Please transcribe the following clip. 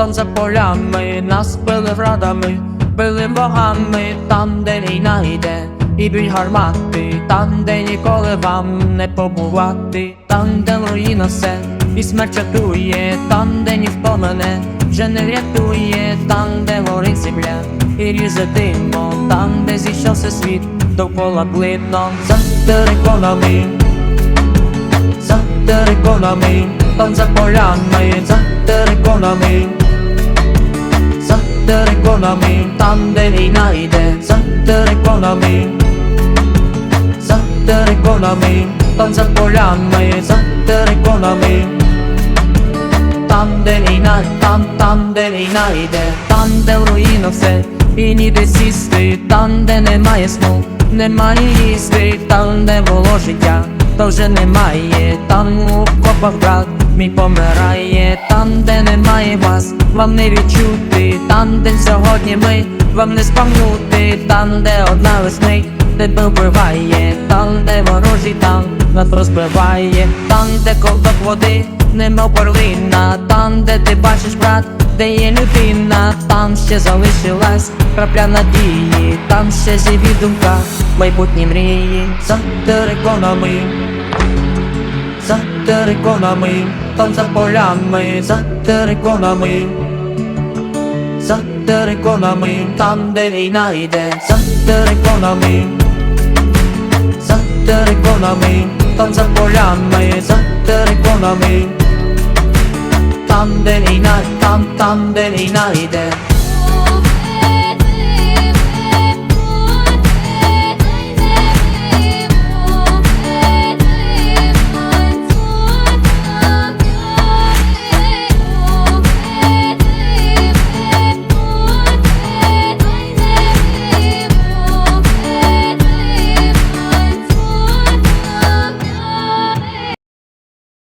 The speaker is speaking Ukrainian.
там за полями, нас били градами, били богами, там, де війна йде, і б'ють гармати, там, де ніколи вам не побувати, там, де руїна все, і смерть чатує, там, де ніхто мене вже не врятує, там, де горить земля, і ріже димом, там, де зійшовся світ, довкола блином, за териконами за териконами, там за полями, за териконами, за териконами, там де війна йде, за териконами, за териконами, там за полями, за териконами, там де війна, там, там де війна йде, там де в руїнах все, і ніде сісти, там де немає сну, немає їсти, там де було життя, то вже немає, там у копах брат мій помирає, там де немає вас, вам не відчути, там де сьогодні ми, вам не спам'нути, там де одна весни. Тебе вбиває, там де ворожий танк нас розбиває, там де ковток води, немов перлина, там де ти бачиш брат, де є людина, там ще залишилась крапля надії, там ще живі думка, майбутні мрії, за териконами, за териконами, там за полями, за териконами. За териконами, там де війна йде, за териконами, за териконами, там за полями, за